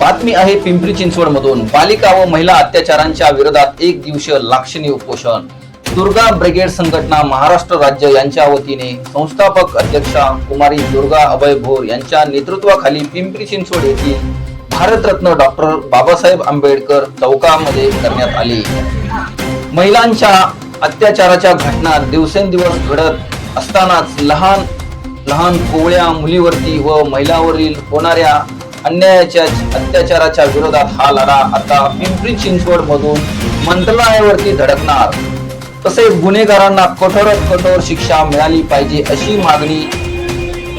बातमी आहे पिंपरी चिंचवड मधून बालिका व महिला अत्याचारांच्या विरोधात एक दिवसीय लाक्षणीय उपोषण. दुर्गा ब्रिगेड संघटना महाराष्ट्र राज्य यांच्या वतीने संस्थापक अध्यक्षा कुमारी दुर्गा अभय भोर यांच्या नेतृत्वाखाली पिंपरी चिंचवड येथील भारतरत्न डॉक्टर बाबासाहेब आंबेडकर चौकामध्ये करण्यात आली. महिलांच्या अत्याचाराच्या घटना दिवसेंदिवस घडत असतानाच लहान लहान कोवळ्या मुलीवरती व महिलावरील होणाऱ्या अन्यायाच्या अत्याचाराच्या विरोधात हा लढा आता पिंपरी चिंचवड मधून मंत्रालयावरती धडकणार. तसेच गुन्हेगारांना कठोरात कठोर शिक्षा मिळाली पाहिजे अशी मागणी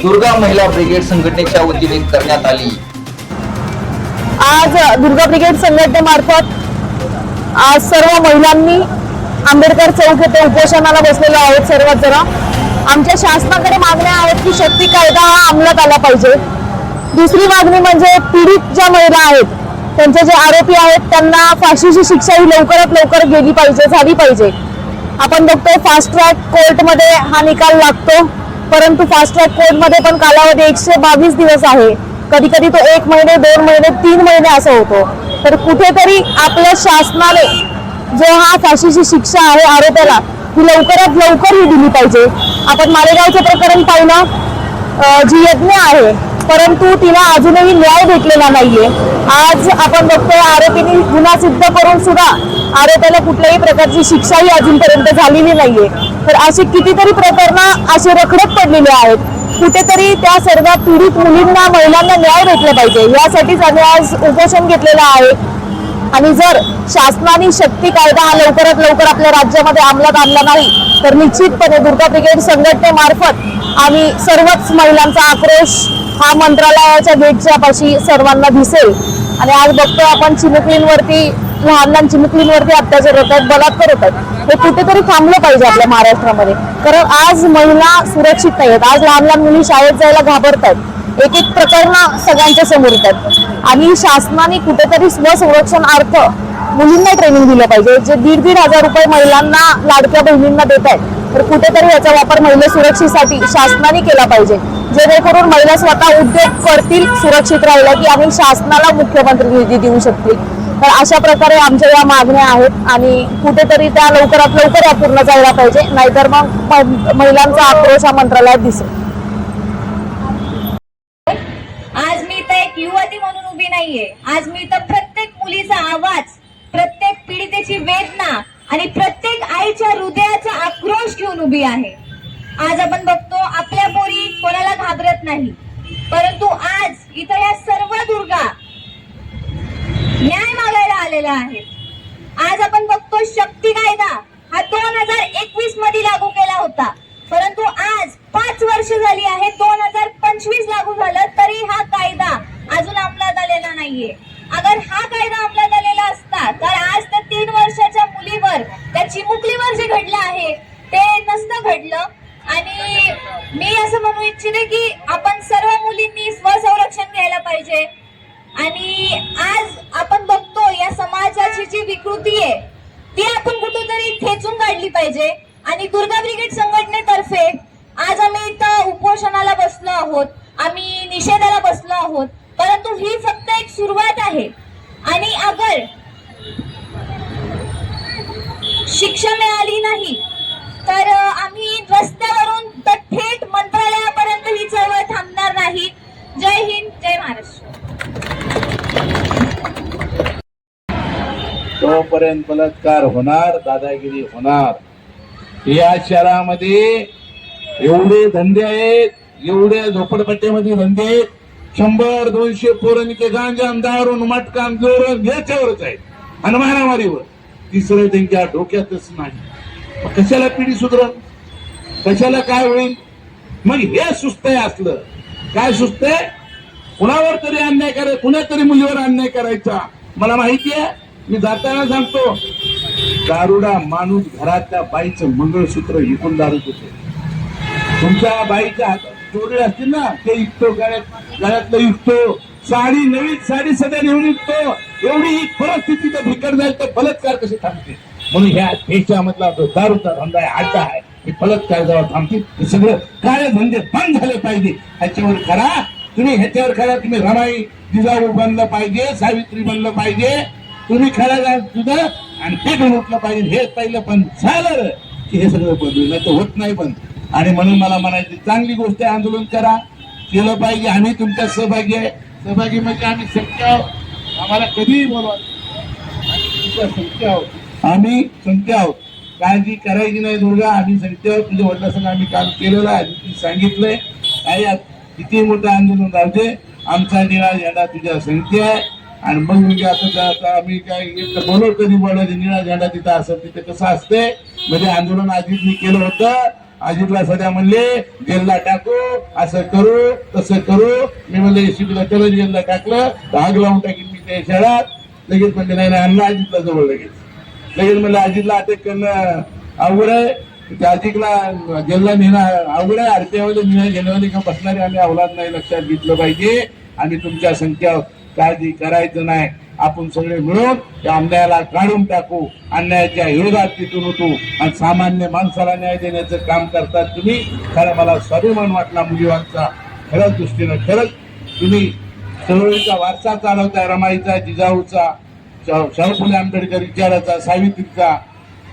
दुर्गा महिला ब्रिगेड संघटनेच्या वतीने करण्यात आली. आज दुर्गा ब्रिगेड संघटनेमार्फत आज सर्व महिलांनी आंबेडकर चौक येथे उपोषणाला बसलेलो आहोत सर्वच जण. आमच्या शासनाकडे मागण्या आहेत की शक्ती कायदा हा अंमलात आला पाहिजे. दुसरी मागणी म्हणजे पीडित ज्या महिला आहेत त्यांचे जे आरोपी आहेत त्यांना फाशीची शिक्षा ही लवकरात लवकर गेली पाहिजे झाली पाहिजे. आपण बघतोय फास्ट ट्रॅक कोर्टमध्ये हा निकाल लागतो परंतु फास्ट ट्रॅक कोर्टमध्ये पण कालावधी एकशे बावीस दिवस आहे. कधी कधी तो एक महिने दोन महिने तीन महिने असं होतो. तर कुठेतरी आपल्या शासनाने जो हा फाशीची शिक्षा आहे आरोप्याला ही लवकरात लवकर ही दिली पाहिजे. आपण मालेगावचं प्रकरण पाहिलं. जी यज्ञ आहे परंतु तिला अजूनही न्याय भेटलेला नाहीये. आज आपण बघतोय आरोपीने गुन्हा सिद्ध करून सुद्धा आरोपाला कुठल्याही प्रकारची शिक्षाही अजूनपर्यंत झालेली नाहीये. तर अशी कितीतरी प्रकरणं अशी रखडत पडलेली आहेत. कुठेतरी त्या सर्व पीडित मुलींना महिलांना न्याय भेटला पाहिजे. यासाठीच आम्ही आज उपोषण घेतलेलं आहे. आणि जर शासनाने शक्ती कायदा हा लवकरात लवकर आपल्या राज्यामध्ये अंमलात आणला नाही तर निश्चितपणे दुर्गा ब्रिगेड संघटनेमार्फत आम्ही सर्वच महिलांचा आक्रोश हा मंत्रालयाच्या गेटच्या पाशी सर्वांना दिसेल. आणि आज बघतो आपण चिमुकलींवरती लहान लहान चिमुकलींवरती अत्याचार होत आहेत बलात्कार होत आहेत. हे कुठेतरी थांबलं पाहिजे आपल्या महाराष्ट्रामध्ये. कारण आज महिला सुरक्षित नाही आहेत. आज लहान लहान मुली शाळेत जायला घाबरत आहेत. एक एक प्रकरण सगळ्यांच्या समोर येतात आणि शासनाने कुठेतरी स्वसंरक्षणार्थ मुलींना ट्रेनिंग दिलं पाहिजे. जे दीड दीड हजार रुपये महिलांना लाडक्या बहिणींना देत आहेत. तर कुठेतरी याचा वापर महिला सुरक्षेसाठी शासनाने केला पाहिजे. जेणेकरून महिला स्वतः उद्योग करतील सुरक्षित राहिल्या की आम्ही शासनाला मुख्यमंत्री निधी देऊ शकतील. तर अशा प्रकारे आमच्या या मागण्या आहेत आणि कुठेतरी त्या लवकरात लवकर या पूर्ण जायला पाहिजे नाहीतर मग महिलांचा आक्रोश हा मंत्रालयात दिसेल. आज मी इथं एक युवती म्हणून उभी नाहीये. आज मी इथं प्रत्येक मुलीचा आवाज प्रत्येक पीडितेची वेदना आणि प्रत्येक आईच्या हृदयाचा आक्रोश घेऊन उभी आहे. आज आपण बघतो आपल्या पोरी कोणाला घाबरत नाही. परंतु आज इथं या सर्व दुर्गा न्याय मागायला आलेल्या आहेत. आज आपण बघतो शक्ती कायदा हा दोन हजार एकवीसमध्ये लागू केला होता. परंतु आज पाच वर्ष झाली आहे दोन हजार पंचवीस लागू झालं तरी हा कायदा अजून अंमलात आलेला नाहीये. अगर हा कायदा अंमलात आलेला असता तर आज त्या तीन वर्षाच्या मुलीवर त्या चिमुकलीवर जे घडलं आहे ते नसतं घडलं आणि सांगू इच्छिते की आपण सर्व मुलींनी स्वसंरक्षण घ्यायला पाहिजे. आणि आज आपण बघतो या समाजाची जी विकृती आहे ती आपण कुठेतरी खेचून काढली पाहिजे. आणि दुर्गा ब्रिगेड संघटनेतर्फे आज आम्ही इथं उपोषणाला बसलो आहोत. आम्ही निषेधाला बसलो आहोत परंतु ही फक्त एक सुरुवात आहे आणि अगर शिक्षा मिळाली नाही तर अ, आम्ही रस्त्यावरून तर थेट मंत्रालयापर्यंत ही चळवळ थांबणार नाही जय हिंद जय महाराष्ट्र तोपर्यंत बलात्कार होणार दादागिरी होणार. या शहरामध्ये एवढे धंदे आहेत एवढ्या झोपडपट्ट्यामध्ये धंदे आहेत. शंभर दोनशे पोरांचे गांजाम दारून मटकाम जोरण याच्यावरच आहेत. आणि मारामारीवर तिसरं त्यांच्या डोक्यातच नाही. कशाला पिढी सुधरण कशाला काय होईल? मग हे सुस्त आहे असलं. काय सुस्त आहे? कुणावर तरी अन्याय करायचा कुणा तरी मुलीवर अन्याय करायचा. मला माहिती आहे. मी जाताना सांगतो दारुडा माणूस घरातल्या बाईचं मंगळसूत्र विकून दारूत होते तुमच्या बाईच्या हातात चोरी असतील ना ते इकतो गाड्यात गाड्यातलं विकतो साडी नवीन साडी सध्या नेऊन इकतो. एवढी ही परिस्थिती तर भिकट जाईल तर बलात्कार कसे थांबते? म्हणून ह्या देशामधला जो दारूचा धंदा आहे अड्डा आहे हे बलात्कार जेव्हा थांबतील हे सगळं काय धंदे बंद झाले पाहिजे. ह्याच्यावर करा. तुम्ही ह्याच्यावर खरा तुम्ही रमाई जिजाऊ बनलं पाहिजे सावित्री बनलं पाहिजे. तुम्ही खरा सुद्धा आणि पण उठलं पाहिजे. हे पहिलं पण झालं की हे सगळं बदलू नाही तर होत नाही पण. आणि म्हणून मला म्हणायची चांगली गोष्ट आहे आंदोलन करा. केलं पाहिजे. आम्ही तुमच्या सहभागी आहे. सहभागी म्हणजे आम्ही शक्य आहोत. आम्हाला कधीही बोलवा तुमच्या संख्या आहोत. आम्ही संख्या आहोत. काळजी करायची नाही दुर्गा. आम्ही संख्या आहोत. तुझ्या वडिलांसंग आम्ही काम केलेलं आहे. सांगितलंय. काही किती मोठं आंदोलन राहते आमचा निळा झेंडा तुझ्या संख्या आहे. आणि मग म्हणजे आता आम्ही काय एक कधी बोलायचं निळा झेंडा तिथं असं तिथं कसं असते म्हणजे आंदोलन अजितनी केलं होतं. अजितला सध्या म्हणले जेलला टाकू असं करू तसं करू. मी म्हणले एसीबीला त्याला जेलला टाकलं. आग लावून टाकीन मी त्या शाळात. लगेच म्हणजे नाही नाही आणलं अजितला जवळ लगेच. लगेच म्हणलं अजितला अटक करणं अवघड आहे. त्या अजितला जेलला नेणं अवघड आहे. आरतीवाले निर्णय घेण्यावाले का बसणारे? आम्ही अवलाद नाही लक्षात घेतलं पाहिजे. आणि तुमच्या संख्या काळजी करायचं नाही. आपण सगळे मिळून त्या अन्यायाला काढून टाकू अन्यायाच्या विरोधात तिथून उठू. आणि सामान्य माणसाला न्याय देण्याचं काम करतात तुम्ही. खरं मला स्वाभिमान वाटला मुलीवांचा. खरंच दृष्टीनं खरंच. तुम्ही चळवळीचा वारसा चालवताय रमाईचा जिजाऊचा शाहू फुले आंबेडकर विचाराचा सावित्रीचा.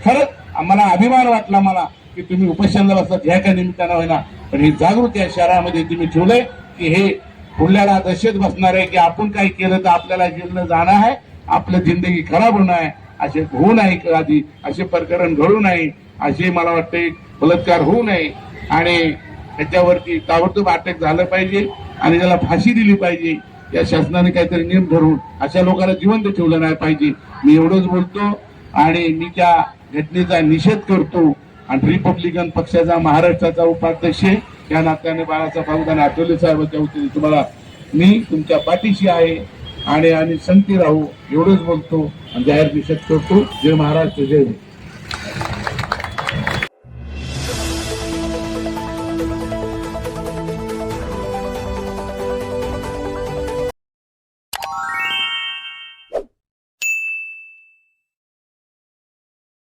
खरंच आम्हाला अभिमान वाटला मला की तुम्ही उपोषणाला असतात ह्या का निमित्तानं होईना. पण ही जागृती या शहरामध्ये तुम्ही ठेवलंय की हे पुढल्याला दशेत बसणार आहे की आपण काय केलं तर आपल्याला जेलनं जाणं आहे आपलं जिंदगी खराब होणं आहे असे होऊ नये कधी असे प्रकरण घडू नये असे मला वाटते बलात्कार होऊ नये. आणि त्याच्यावरती ताबडतोब अटक झालं पाहिजे आणि त्याला फाशी दिली पाहिजे. या शासनाने काहीतरी नियम धरून अशा लोकांना जिवंत ठेवलं नाही पाहिजे. मी एवढंच बोलतो आणि मी त्या घटनेचा निषेध करतो. आणि रिपब्लिकन पक्षाचा महाराष्ट्राचा उपाध्यक्ष या नात्याने बाळासाहेब भाऊदान आठवले साहेबांच्या वतीने तुम्हाला मी तुमच्या पाठीशी आहे आणि आम्ही संती राहू एवढंच बोलतो आणि जाहीर निषेध करतो. जय महाराष्ट्र जय